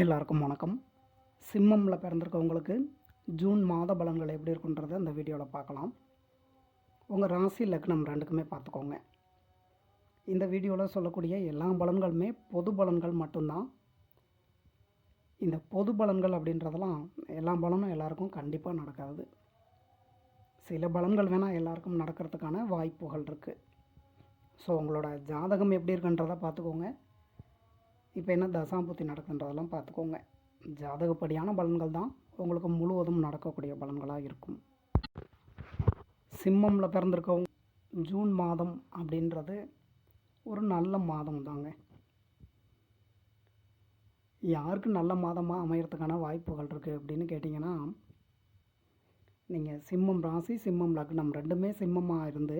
எல்லாருக்கும் வணக்கம். சிம்மமில் பிறந்திருக்கவங்களுக்கு ஜூன் மாத பலன்கள் எப்படி இருக்குன்றதை அந்த வீடியோவில் பார்க்கலாம். உங்கள் ராசி லக்னம் ரெண்டுக்குமே பார்த்துக்கோங்க. இந்த வீடியோவில் சொல்லக்கூடிய எல்லா பலன்களுமே பொது பலன்கள் மட்டும்தான். இந்த பொது பலன்கள் அப்படின்றதெல்லாம் எல்லா பலனும் எல்லாருக்கும் கண்டிப்பாக நடக்காது. சில பலன்கள் வேணால் எல்லாருக்கும் நடக்கிறதுக்கான வாய்ப்புகள் இருக்குது ஸோ உங்களோட ஜாதகம் எப்படி இருக்குன்றதை பார்த்துக்கோங்க. இப்போ என்ன தசாம்புத்தி நடக்குன்றதெல்லாம் பார்த்துக்கோங்க. ஜாதகப்படியான பலன்கள் தான். உங்களுக்கு முழுவதும் நடக்கக்கூடிய பலன்களாக இருக்கும். சிம்மமில் பிறந்திருக்கவங்க ஜூன் மாதம் அப்படின்றது ஒரு நல்ல மாதம் தாங்க. யாருக்கு நல்ல மாதமாக அமையறதுக்கான வாய்ப்புகள் இருக்குது அப்படின்னு கேட்டிங்கன்னா நீங்கள் சிம்மம் ராசி சிம்மம் லக்னம் ரெண்டுமே சிம்மமாக இருந்து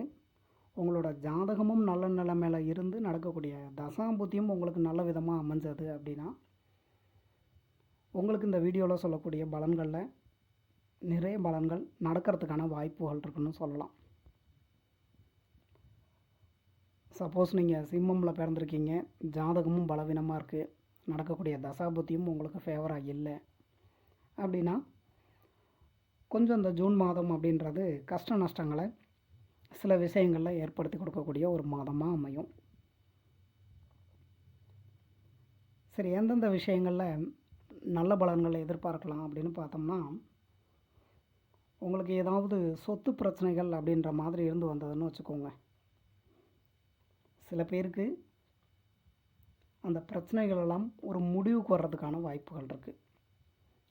உங்களோட ஜாதகமும் நல்ல நிலைமையில் இருந்து நடக்கக்கூடிய தசாம்புத்தியும் உங்களுக்கு நல்ல விதமாக அமைஞ்சது அப்படின்னா உங்களுக்கு இந்த வீடியோவில் சொல்லக்கூடிய பலன்களில் நிறைய பலன்கள் நடக்கிறதுக்கான வாய்ப்புகள் இருக்குன்னு சொல்லலாம். சப்போஸ் நீங்கள் சிம்மமில் பிறந்திருக்கீங்க ஜாதகமும் பலவீனமாக இருக்குது நடக்கக்கூடிய தசாபுத்தியும் உங்களுக்கு ஃபேவராக இல்லை அப்படின்னா கொஞ்சம் இந்த ஜூன் மாதம் அப்படின்றது கஷ்ட நஷ்டங்களை சில விஷயங்களில் ஏற்படுத்தி கொடுக்கக்கூடிய ஒரு மாதமாக அமையும். சரி எந்தெந்த விஷயங்களில் நல்ல பலன்களை எதிர்பார்க்கலாம் அப்படின்னு பார்த்தோம்னா உங்களுக்கு ஏதாவது சொத்து பிரச்சனைகள் அப்படின்ற மாதிரி இருந்து வந்ததுன்னு வச்சுக்கோங்க. சில பேருக்கு அந்த பிரச்சனைகள் எல்லாம் ஒரு முடிவுக்கு வர்றதுக்கான வாய்ப்புகள் இருக்குது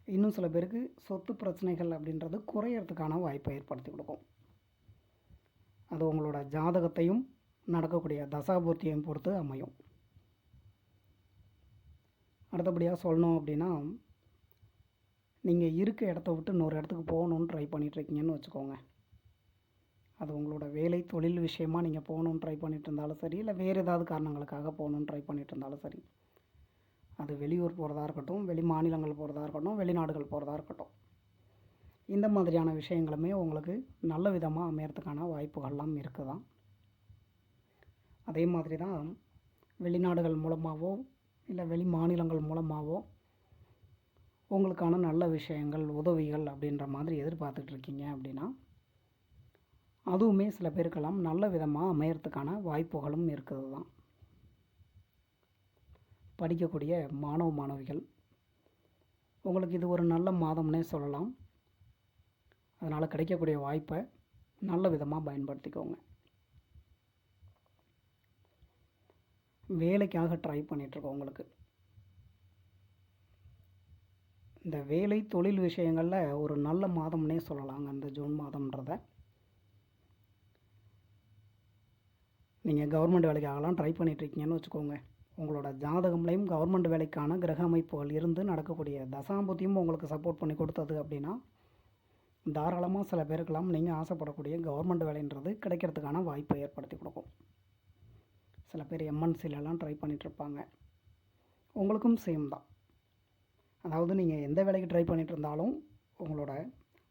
இன்னும் சில பேருக்கு சொத்து பிரச்சனைகள் அப்படின்றது குறையறதுக்கான வாய்ப்பை ஏற்படுத்தி கொடுக்கும். அது உங்களோட ஜாதகத்தையும் நடக்கக்கூடிய தசாபூர்த்தியையும் பொறுத்து அமையும். அடுத்தபடியாக சொல்லணும் அப்படின்னா நீங்கள் இருக்க இடத்த விட்டு இன்னொரு இடத்துக்கு போகணுன்னு ட்ரை பண்ணிகிட்ருக்கீங்கன்னு வச்சுக்கோங்க. அது உங்களோட வேலை தொழில் விஷயமாக நீங்கள் போகணுன்னு ட்ரை பண்ணிகிட்டு இருந்தாலும் சரி இல்லை வேறு ஏதாவது காரணங்களுக்காக போகணுன்னு ட்ரை பண்ணிகிட்டு இருந்தாலும் சரி. அது வெளியூர் போகிறதா இருக்கட்டும் வெளி மாநிலங்கள் போகிறதா இருக்கட்டும் வெளிநாடுகள் போகிறதா இருக்கட்டும். இந்த மாதிரியான விஷயங்களுமே உங்களுக்கு நல்ல விதமாக அமையறதுக்கான வாய்ப்புகள்லாம் இருக்குதான். அதே மாதிரி தான் வெளிநாடுகள் மூலமாகவோ இல்லை வெளி மாநிலங்கள் மூலமாகவோ உங்களுக்கான நல்ல விஷயங்கள் உதவிகள் அப்படின்ற மாதிரி எதிர்பார்த்துட்டு இருக்கீங்க அப்படின்னா அதுவுமே சில பேருக்கெல்லாம் நல்ல விதமாக அமையறதுக்கான வாய்ப்புகளும் இருக்குது தான் படிக்கக்கூடிய மாணவ மாணவிகள் உங்களுக்கு இது ஒரு நல்ல மாதம்னே சொல்லலாம். அதனால் கிடைக்கக்கூடிய வாய்ப்பை நல்ல விதமாக பயன்படுத்திக்கோங்க. வேலைக்காக ட்ரை பண்ணிகிட்ருக்கோம் உங்களுக்கு. இந்த வேலை தொழில் விஷயங்களில் ஒரு நல்ல மாதம்னே சொல்லலாங்க இந்த ஜூன் மாதம்ன்றத. நீங்கள் கவர்மெண்ட் வேலைக்காகலாம் ட்ரை பண்ணிகிட்ருக்கீங்கன்னு வச்சுக்கோங்க. உங்களோட ஜாதகம்லேயும் கவர்மெண்ட் வேலைக்கான கிரக அமைப்புகள் இருந்து நடக்கக்கூடிய தசாம்பத்தியும் உங்களுக்கு சப்போர்ட் பண்ணி கொடுத்தது அப்படின்னா தாராளமாக சில பேருக்கெல்லாம் நீங்கள் ஆசைப்படக்கூடிய கவர்மெண்ட் வேலைன்றது கிடைக்கிறதுக்கான வாய்ப்பை ஏற்படுத்தி கொடுக்கும். சில பேர் எம்என்சிலலாம் ட்ரை பண்ணிகிட்ருப்பாங்க உங்களுக்கும் சேம் தான். அதாவது நீங்கள் எந்த வேலைக்கு ட்ரை பண்ணிகிட்டு இருந்தாலும் உங்களோட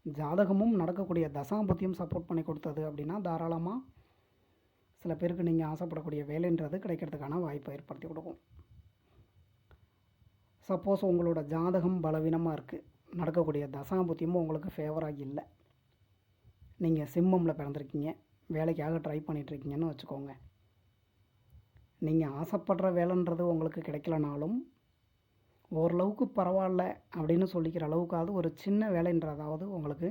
ஜாதகமும் நடக்கக்கூடிய தசாபத்தியும் சப்போர்ட் பண்ணி கொடுத்தது அப்படின்னா தாராளமாக சில பேருக்கு நீங்கள் ஆசைப்படக்கூடிய வேலைன்றது கிடைக்கிறதுக்கான வாய்ப்பை ஏற்படுத்தி கொடுக்கும். சப்போஸ் உங்களோட ஜாதகம் பலவீனமாக இருக்குது நடக்கக்கூடிய தசாபுத்தியமும் உங்களுக்கு ஃபேவராக இல்லை. நீங்கள் சிம்மமில் பிறந்திருக்கீங்க. வேலைக்காக ட்ரை பண்ணிகிட்ருக்கீங்கன்னு வச்சுக்கோங்க. நீங்கள் ஆசைப்படுற வேலைன்றது உங்களுக்கு கிடைக்கலனாலும் ஓரளவுக்கு பரவாயில்ல அப்படின்னு சொல்லிக்கிற அளவுக்காவது ஒரு சின்ன வேலைன்றதாவது உங்களுக்கு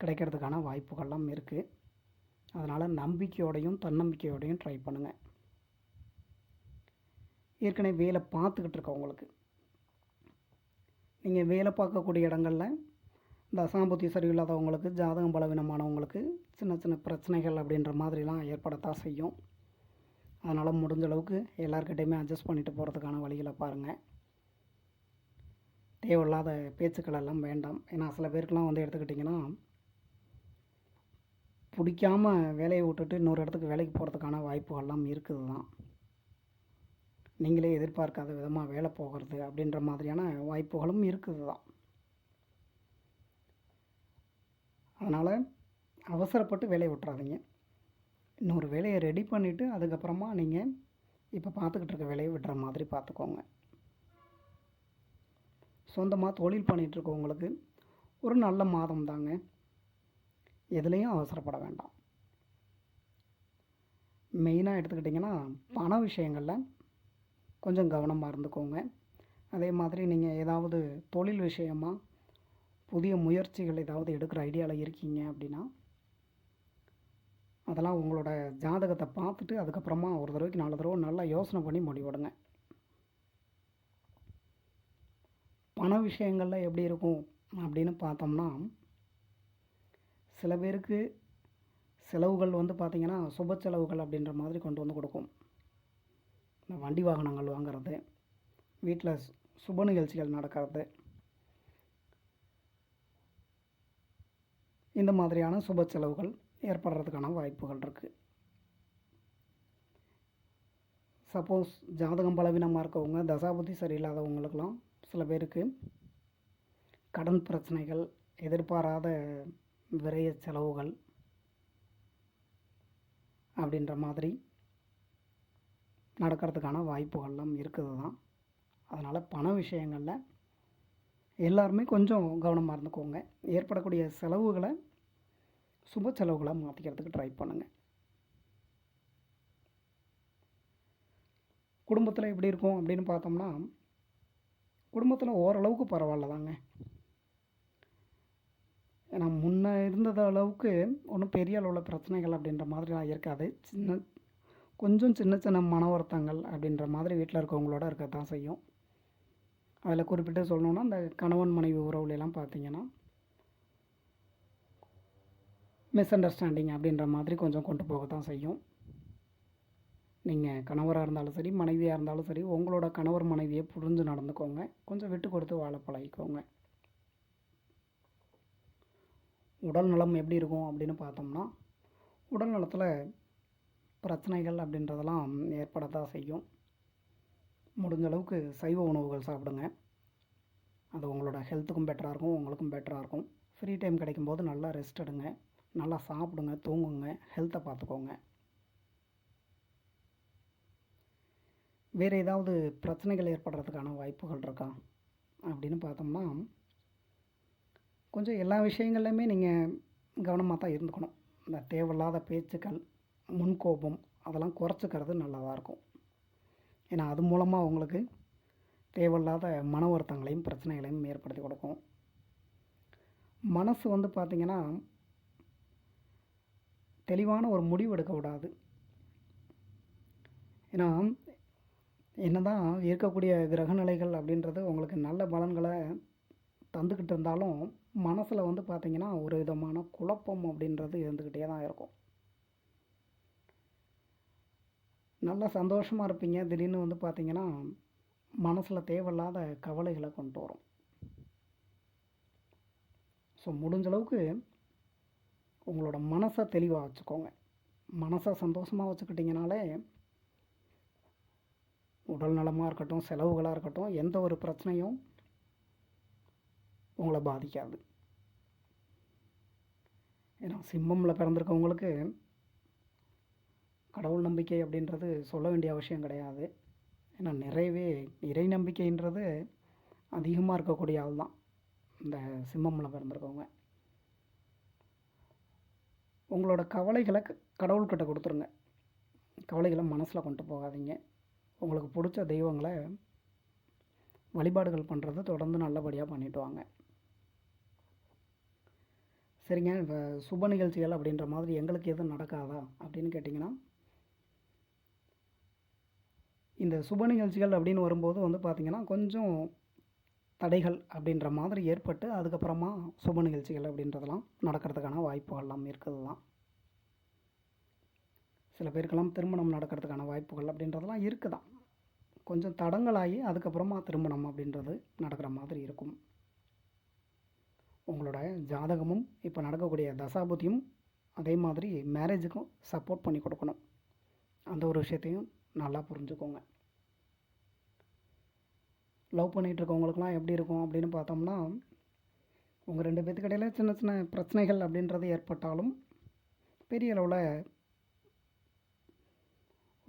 கிடைக்கிறதுக்கான வாய்ப்புகள்லாம் இருக்குது அதனால் நம்பிக்கையோடையும் தன்னம்பிக்கையோடையும் ட்ரை பண்ணுங்கள் ஏற்கனவே வேலை பார்த்துக்கிட்டு இருக்கவங்களுக்கு நீங்கள் வேலை பார்க்கக்கூடிய இடங்களில் தசாம்புத்தி சரியில்லாதவங்களுக்கு ஜாதகம் பலவீனமானவங்களுக்கு சின்ன சின்ன பிரச்சனைகள் அப்படின்ற மாதிரிலாம் ஏற்படத்தான் செய்யும். அதனால் முடிஞ்ச அளவுக்கு எல்லாருக்கிட்டையுமே அட்ஜஸ்ட் பண்ணிட்டு போகிறதுக்கான வழிகளை பாருங்கள் தேவையில்லாத பேச்சுக்கள் எல்லாம் வேண்டாம். ஏன்னா சில பேருக்கெலாம் வந்து எடுத்துக்கிட்டிங்கன்னா பிடிக்காம வேலையை விட்டுட்டு இன்னொரு இடத்துக்கு வேலைக்கு போகிறதுக்கான வாய்ப்புகள்லாம் இருக்குது தான் நீங்களே எதிர்பார்க்காத விதமாக வேலை போகிறது அப்படின்ற மாதிரியான வாய்ப்புகளும் இருக்குது தான் அதனால் அவசரப்பட்டு வேலையை விட்டுறாதீங்க. இன்னொரு வேலையை ரெடி பண்ணிவிட்டு அதுக்கப்புறமா நீங்கள் இப்போ பார்த்துக்கிட்டு இருக்க வேலையை விடுற மாதிரி பார்த்துக்கோங்க சொந்தமாக தொழில் பண்ணிகிட்ருக்கவங்களுக்கு ஒரு நல்ல மாதம் தாங்க. எதுலேயும் அவசரப்பட வேண்டாம். மெயினாக எடுத்துக்கிட்டிங்கன்னா பண விஷயங்களில் கொஞ்சம் கவனமாக இருந்துக்கோங்க. அதே மாதிரி நீங்கள் ஏதாவது தொழில் விஷயமா புதிய முயற்சிகள் ஏதாவது எடுக்கிற ஐடியாவில் இருக்கீங்க அப்படின்னா அதெல்லாம் உங்களோட ஜாதகத்தை பார்த்துட்டு அதுக்கப்புறமா ஒரு தடவைக்கு நாலு தடவை நல்லா யோசனை பண்ணி முடிவெடுங்க. பண விஷயங்களில் எப்படி இருக்கும் அப்படின்னு பார்த்தோம்னா சில பேருக்கு செலவுகள் வந்து பார்த்திங்கன்னா சுப செலவுகள் அப்படின்ற மாதிரி கொண்டு வந்து கொடுக்கும். இந்த வண்டி வாகனங்கள் வாங்குறது வீட்டில் சுப நிகழ்ச்சிகள் நடக்கிறது. இந்த மாதிரியான சுப செலவுகள் ஏற்படுறதுக்கான வாய்ப்புகள் இருக்குது சப்போஸ் ஜாதகம் பலவீனமாக இருக்கவங்க தசாபுத்தி சரியில்லாதவங்களுக்கெல்லாம் சில பேருக்கு கடன் பிரச்சனைகள் எதிர்பாராத விரைய செலவுகள் அப்படின்ற மாதிரி நடக்கிறதுக்கான வாய்ப்புகள்லாம் இருக்குது தான் அதனால் பண விஷயங்களில் எல்லாருமே கொஞ்சம் கவனமாக இருந்துக்கோங்க. ஏற்படக்கூடிய செலவுகளை சுப செலவுகளை மாற்றிக்கிறதுக்கு ட்ரை பண்ணுங்கள் குடும்பத்தில் எப்படி இருக்கும் அப்படின்னு பார்த்தோம்னா குடும்பத்தில் ஓரளவுக்கு பரவாயில்ல தாங்க ஏன்னா முன்ன இருந்தது அளவுக்கு ஒன்றும் பெரிய அளவில் பிரச்சனைகள் அப்படின்ற மாதிரிலாம் இருக்காது. சின்ன கொஞ்சம் சின்ன சின்ன மன வருத்தங்கள் அப்படின்ற மாதிரி வீட்டில் இருக்கவங்களோட இருக்க தான் செய்யும். அதில் குறிப்பிட்டு சொல்லணுன்னா இந்த கணவன் மனைவி உறவுலாம் பார்த்தீங்கன்னா மிஸ் அண்டர்ஸ்டாண்டிங் அப்படின்ற மாதிரி கொஞ்சம் கொண்டு போக தான் செய்யும். நீங்கள் கணவராக இருந்தாலும் சரி மனைவியாக இருந்தாலும் சரி உங்களோட கணவர் மனைவியை புரிஞ்சு நடந்துக்கோங்க. கொஞ்சம் விட்டு கொடுத்து வாழ பழகிக்கோங்க. உடல் நலம் எப்படி இருக்கும் அப்படின்னு பார்த்தோம்னா உடல் நலத்தில் பிரச்சனைகள் அப்படின்றதெல்லாம் ஏற்படத்தான் செய்யும். முடிஞ்ச அளவுக்கு சைவ உணவுகள் சாப்பிடுங்க. அது உங்களோட ஹெல்த்துக்கும் பெட்டராக இருக்கும் உங்களுக்கும் பெட்டராக இருக்கும். ஃப்ரீ டைம் கிடைக்கும்போது நல்லா ரெஸ்ட் எடுங்க. நல்லா சாப்பிடுங்க தூங்குங்க ஹெல்த்தை பார்த்துக்கோங்க. வேறு ஏதாவது பிரச்சனைகள் ஏற்படுறதுக்கான வாய்ப்புகள் இருக்கா? அப்படின்னு பார்த்தோம்னா கொஞ்சம் எல்லா விஷயங்கள்லையுமே நீங்கள் கவனமாக தான் இருந்துக்கணும். இந்த தேவையில்லாத பேச்சுக்கள் முன்கோபம் அதெல்லாம் குறைச்சிக்கிறது நல்லதாக இருக்கும். ஏன்னா அது மூலமாக உங்களுக்கு தேவையில்லாத மன வருத்தங்களையும் பிரச்சனைகளையும் ஏற்படுத்தி கொடுக்கும். மனசு வந்து பார்த்திங்கன்னா தெளிவான ஒரு முடிவு எடுக்க விடாது. ஏன்னா என்னதான் இருக்கக்கூடிய கிரகநிலைகள் அப்படின்றது உங்களுக்கு நல்ல பலன்களை தந்துக்கிட்டு இருந்தாலும் மனசில் வந்து பார்த்திங்கன்னா ஒரு விதமான குழப்பம் அப்படின்றது இருந்துக்கிட்டே தான் இருக்கும். நல்லா சந்தோஷமாக இருப்பீங்க. திடீர்னு வந்து பார்த்திங்கன்னா மனசில் தேவையில்லாத கவலைகளை கொண்டு வரும். ஸோ முடிஞ்ச அளவுக்கு உங்களோட மனசை தெளிவாக வச்சுக்கோங்க. மனசை சந்தோஷமாக வச்சுக்கிட்டிங்கனாலே உடல் நலமாக இருக்கட்டும் செலவுகளாக இருக்கட்டும் எந்த ஒரு பிரச்சனையும் உங்களை பாதிக்காது. ஏன்னா சிம்மமில் பிறந்திருக்கவங்களுக்கு கடவுள் நம்பிக்கை அப்படின்றது சொல்ல வேண்டிய அவசியம் கிடையாது. ஏன்னா நிறையவே இறை நம்பிக்கைன்றது அதிகமாக இருக்கக்கூடிய ஆள் தான். இந்த சிம்மம்ல பிறந்திருக்கவங்க. உங்களோட கவலைகளை கடவுள்கிட்ட கொடுத்துருங்க. கவலைகளை மனசில் கொண்டு போகாதீங்க. உங்களுக்கு பிடிச்ச தெய்வங்களை வழிபாடுகள் பண்ணுறது தொடர்ந்து நல்லபடியாக பண்ணிட்டு வாங்க. சரிங்க இப்போ சுப நிகழ்ச்சிகள் அப்படின்ற மாதிரி எங்களுக்கு எதுவும் நடக்காதா அப்படின்னு கேட்டிங்கன்னா இந்த சுப நிகழ்ச்சிகள் அப்படின்னு வரும்போது வந்து பார்த்திங்கன்னா கொஞ்சம் தடைகள் அப்படின்ற மாதிரி ஏற்பட்டு அதுக்கப்புறமா சுப நிகழ்ச்சிகள் அப்படின்றதெல்லாம் நடக்கிறதுக்கான வாய்ப்புகள்லாம் இருக்குது தான் சில பேருக்கெல்லாம் திருமணம் நடக்கிறதுக்கான வாய்ப்புகள் அப்படின்றதெல்லாம் இருக்குதான். கொஞ்சம் தடங்களாகி அதுக்கப்புறமா திருமணம் அப்படின்றது நடக்கிற மாதிரி இருக்கும். உங்களோட ஜாதகமும் இப்போ நடக்கக்கூடிய தசாபுத்தியும் அதே மாதிரி மேரேஜுக்கும் சப்போர்ட் பண்ணி கொடுக்கணும். அந்த ஒரு விஷயத்தையும் நல்லா புரிஞ்சுக்கோங்க. லவ் பண்ணிகிட்டு இருக்கவங்களுக்குலாம் எப்படி இருக்கும் அப்படின்னு பார்த்தோம்னா உங்கள் ரெண்டு பேத்துக்கு இடையில சின்ன சின்ன பிரச்சனைகள் அப்படின்றது ஏற்பட்டாலும் பெரிய அளவில்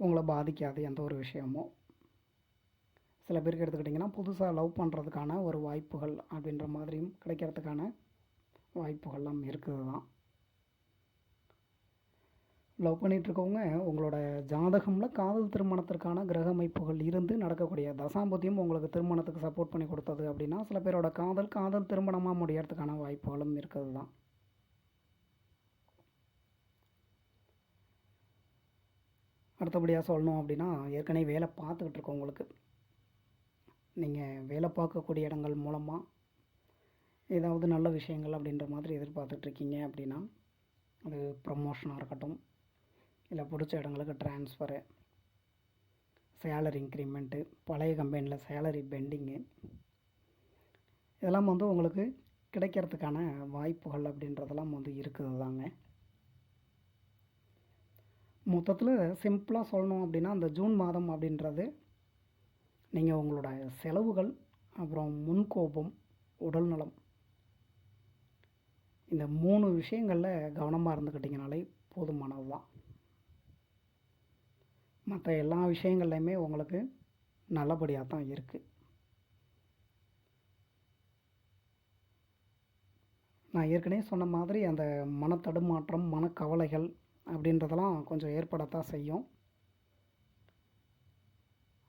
உங்களை பாதிக்காது எந்த ஒரு விஷயமும் சில பேருக்கு எடுத்துக்கிட்டிங்கன்னா புதுசாக லவ் பண்ணுறதுக்கான ஒரு வாய்ப்புகள் அப்படின்ற மாதிரியும் கிடைக்கிறதுக்கான வாய்ப்புகள்லாம் இருக்குது தான் லவ் பண்ணிகிட்ருக்கவங்க உங்களோட ஜாதகமில் காதல் திருமணத்திற்கான கிரக அமைப்புகள் இருந்து நடக்கக்கூடிய தசாம்பத்தியும் உங்களுக்கு திருமணத்துக்கு சப்போர்ட் பண்ணி கொடுத்தது அப்படின்னா சில பேரோட காதல் காதல் திருமணமாக முடியறதுக்கான வாய்ப்புகளும் இருக்கிறது தான் அடுத்தபடியாக சொல்லணும் அப்படின்னா ஏற்கனவே வேலை பார்த்துக்கிட்டு உங்களுக்கு. நீங்கள் வேலை பார்க்கக்கூடிய இடங்கள் மூலமாக ஏதாவது நல்ல விஷயங்கள் அப்படின்ற மாதிரி எதிர்பார்த்துட்ருக்கீங்க அப்படின்னா அது ப்ரமோஷனாக இருக்கட்டும். இல்லை பிடிச்ச இடங்களுக்கு ட்ரான்ஸ்ஃபரு சேலரி இன்க்ரிமெண்ட்டு பழைய கம்பெனியில் சேலரி பெண்டிங்கு இதெல்லாம் வந்து உங்களுக்கு கிடைக்கிறதுக்கான வாய்ப்புகள் அப்படின்றதெல்லாம் வந்து இருக்குது தாங்க. மொத்தத்தில் சிம்பிளாக சொல்லணும் அப்படின்னா அந்த ஜூன் மாதம் அப்படின்றது நீங்கள் உங்களோட செலவுகள் அப்புறம் முன்கோபம் உடல்நலம் இந்த மூணு விஷயங்களில் கவனமாக இருந்துக்கிட்டிங்கனாலே போதுமானது தான் மற்ற எல்லா விஷயங்கள்லையுமே உங்களுக்கு நல்லபடியாக தான் இருக்குது நான் ஏற்கனவே சொன்ன மாதிரி அந்த மனத்தடுமாற்றம் மனக்கவலைகள் அப்படின்றதெல்லாம் கொஞ்சம் ஏற்படத்தான் செய்யும்.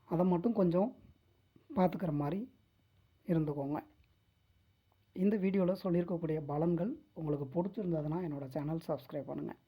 அதை மட்டும் கொஞ்சம் பார்த்துக்கிற மாதிரி இருந்துக்கோங்க. இந்த வீடியோவில் சொல்லியிருக்கக்கூடிய பலன்கள் உங்களுக்கு பிடிச்சிருந்ததுன்னா என்னோடய சேனல் சப்ஸ்கிரைப் பண்ணுங்கள்